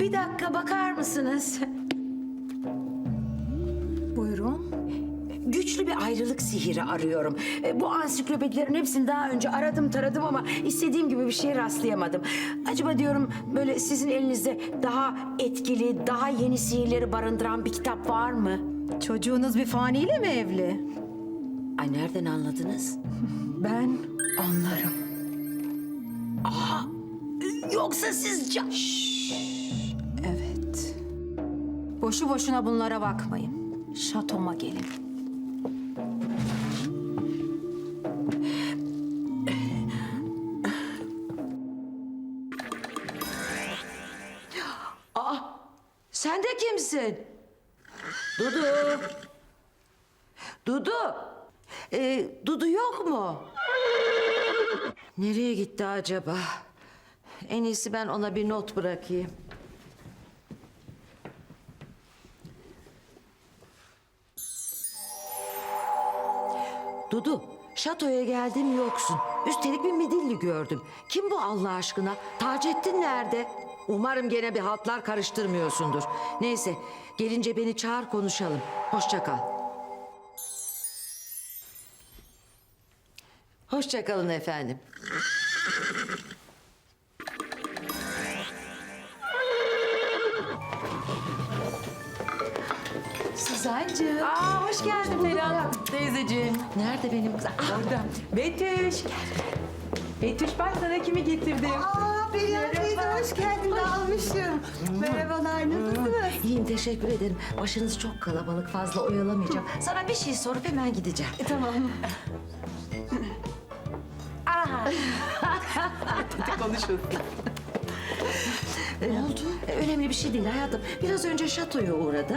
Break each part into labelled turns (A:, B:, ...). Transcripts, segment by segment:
A: bir dakika bakar mısınız?
B: Buyurun.
A: Güçlü bir ayrılık sihiri arıyorum. E, Bu ansiklopedilerin hepsini daha önce aradım taradım ama istediğim gibi bir şeye rastlayamadım. Acaba diyorum böyle sizin elinizde daha etkili, daha yeni sihirleri barındıran bir kitap var mı?
B: Çocuğunuz bir faniyle mi evli?
A: Ay nereden anladınız?
B: Ben anlarım.
A: Yoksa siz ca-
B: Evet. Boşu boşuna bunlara bakmayın. Şatoma gelin.
A: Sen de kimsin? Dudu. Dudu. Ee, Dudu yok mu? Nereye gitti acaba? En iyisi ben ona bir not bırakayım. Dudu, şatoya geldim yoksun. Üstelik bir midilli gördüm. Kim bu Allah aşkına? Taceddin nerede? Umarım gene bir haltlar karıştırmıyorsundur. Neyse, gelince beni çağır konuşalım. Hoşça kal. Hoşça kalın efendim.
C: Suzancığım.
A: Aa, hoş geldin
C: Selam teyzeciğim.
A: Nerede benim kız? Ah,
C: Orada. Betüş. Betüş bak sana kimi getirdim.
D: Aa Perihan teyze hoş geldin almışım. Merhabalar nasılsınız?
A: İyiyim teşekkür ederim. Başınız çok kalabalık fazla oyalamayacağım. Sana bir şey sorup hemen gideceğim.
D: Tamam.
C: Konuşuyoruz.
A: Ne oldu? Önemli bir şey değil hayatım. Biraz önce şatoya uğradım.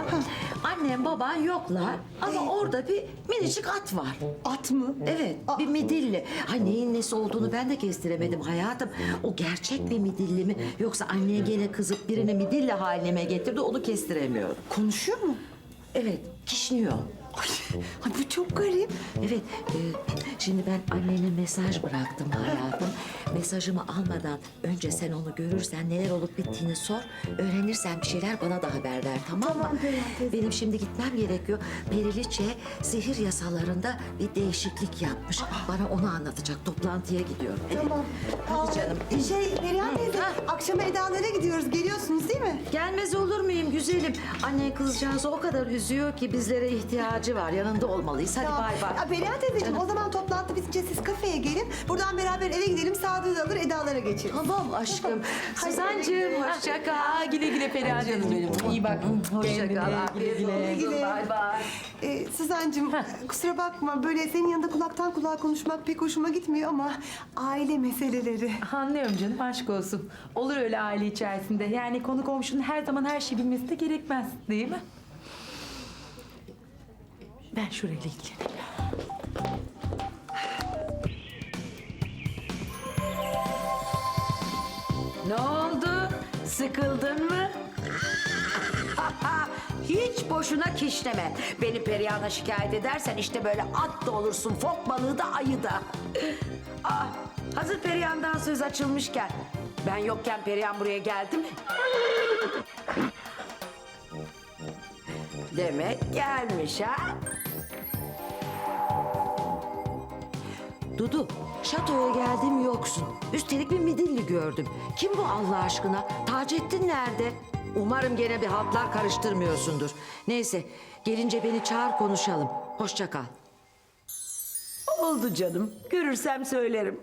A: Annem baban yoklar ama orada bir minicik at var.
D: At mı?
A: Evet bir midilli. Ay neyin nesi olduğunu ben de kestiremedim hayatım. O gerçek bir midilli mi yoksa anneye gene kızıp birini midilli haline mi getirdi onu kestiremiyorum.
D: Konuşuyor mu?
A: Evet kişniyor.
D: Ay bu çok garip.
A: Evet, e, şimdi ben annene mesaj bıraktım hayatım. Mesajımı almadan önce sen onu görürsen neler olup bittiğini sor. Öğrenirsen bir şeyler bana da haber ver tamam mı? Benim şimdi gitmem gerekiyor. Periliçe sihir yasalarında bir değişiklik yapmış. Bana onu anlatacak. Toplantıya gidiyorum. Evet.
D: Tamam.
A: Hadi
D: Aa,
A: canım.
D: Şey Perihan teyze akşama Eda'lara gidiyoruz. Geliyorsunuz değil mi?
A: Gelmez olur muyum güzelim? Annen kızcağızı o kadar üzüyor ki bizlere ihtiyacı var. Yanında olmalıyız. Hadi
D: Tamam.
A: bay bay.
D: Aa, Perihan teyzeciğim o zaman toplantı bitince siz kafeye gelin. Buradan beraber eve gidelim. Sadığı da alır Eda'lara geçeriz.
A: Tamam aşkım.
D: Hadi
A: Suzancığım hoşça kal.
C: Güle güle Perihan canım benim. İyi bak.
A: Hoşça
C: Kendine
A: kal.
C: güle
A: Afiyet
C: güle.
A: olsun.
D: Güle.
A: Bay bay.
D: Ee, Suzan'cığım kusura bakma böyle senin yanında kulaktan kulağa konuşmak pek hoşuma gitmiyor ama aile meseleleri.
C: Anlıyorum canım aşk olsun. Olur öyle aile içerisinde. Yani konu komşunun her zaman her şeyi bilmesi de gerekmez değil mi? Ben şurayla ilgileneyim.
A: Ne oldu? Sıkıldın mı? Hiç boşuna kişneme. Beni Perihan'a şikayet edersen işte böyle at da olursun, fok balığı da ayı da. Ah, hazır Perihan'dan söz açılmışken. Ben yokken Perihan buraya geldi mi? Demek gelmiş ha? Dudu, şatoya geldim yoksun. Üstelik bir midilli gördüm. Kim bu Allah aşkına? Taceddin nerede? Umarım gene bir haltlar karıştırmıyorsundur. Neyse, gelince beni çağır konuşalım. Hoşça kal. Oldu canım. Görürsem söylerim.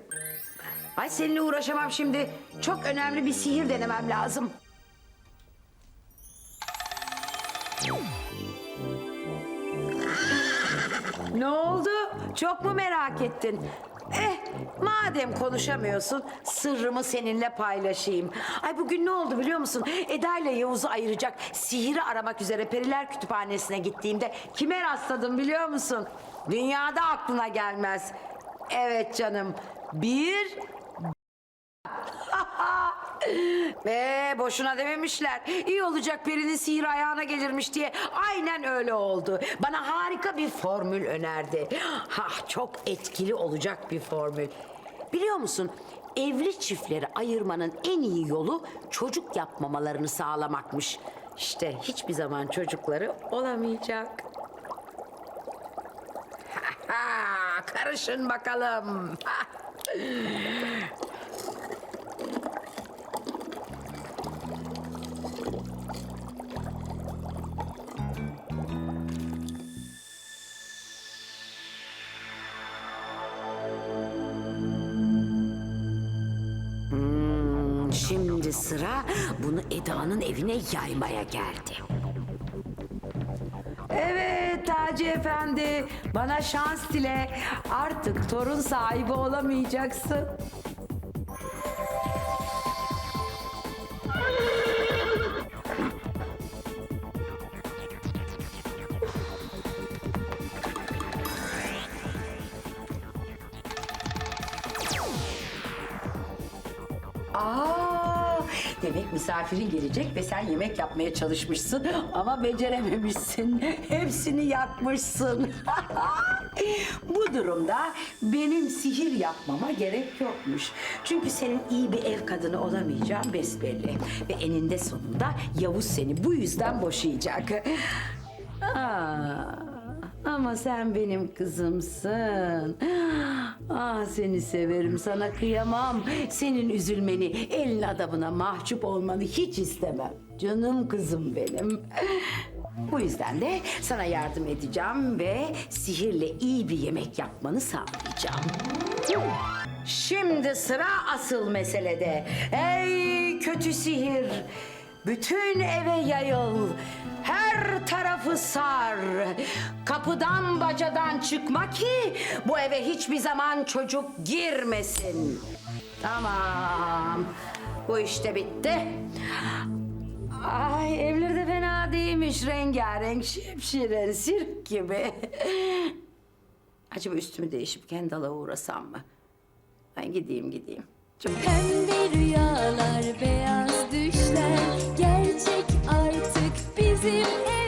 A: Ay seninle uğraşamam şimdi. Çok önemli bir sihir denemem lazım. Ne oldu? Çok mu merak ettin? Eh, madem konuşamıyorsun, sırrımı seninle paylaşayım. Ay bugün ne oldu biliyor musun? Eda ile Yavuz'u ayıracak sihiri aramak üzere Periler Kütüphanesi'ne gittiğimde kime rastladım biliyor musun? Dünyada aklına gelmez. Evet canım, bir Ee, boşuna dememişler. İyi olacak birinin sihir ayağına gelirmiş diye. Aynen öyle oldu. Bana harika bir formül önerdi. Ha, çok etkili olacak bir formül. Biliyor musun?
E: evli çiftleri ayırmanın en iyi yolu çocuk yapmamalarını sağlamakmış. İşte hiçbir zaman çocukları olamayacak. Karışın bakalım. şimdi sıra bunu Eda'nın evine yaymaya geldi.
C: Evet Taci Efendi, bana şans dile. Artık torun sahibi olamayacaksın.
E: Aa, demek misafirin gelecek ve sen yemek yapmaya çalışmışsın ama becerememişsin. Hepsini yakmışsın. Bu durumda benim sihir yapmama gerek yokmuş. Çünkü senin iyi bir ev kadını olamayacağın besbelli. Ve eninde sonunda Yavuz seni bu yüzden boşayacak. Aa, ama sen benim kızımsın. Ah seni severim, sana kıyamam. Senin üzülmeni, elin adamına mahcup olmanı hiç istemem. Canım kızım benim. Bu yüzden de sana yardım edeceğim ve sihirle iyi bir yemek yapmanı sağlayacağım. Şimdi sıra asıl meselede. Ey kötü sihir! Bütün eve yayıl. Her tarafı sar. Kapıdan bacadan çıkma ki bu eve hiçbir zaman çocuk girmesin. Tamam. Bu işte bitti. Ay evleri de fena değilmiş. Rengarenk, şipşiren, sirk gibi. Acaba üstümü değişip Kendal'a uğrasam mı? Ben gideyim gideyim. Çok
F: Pembe gerçek artık bizim ev.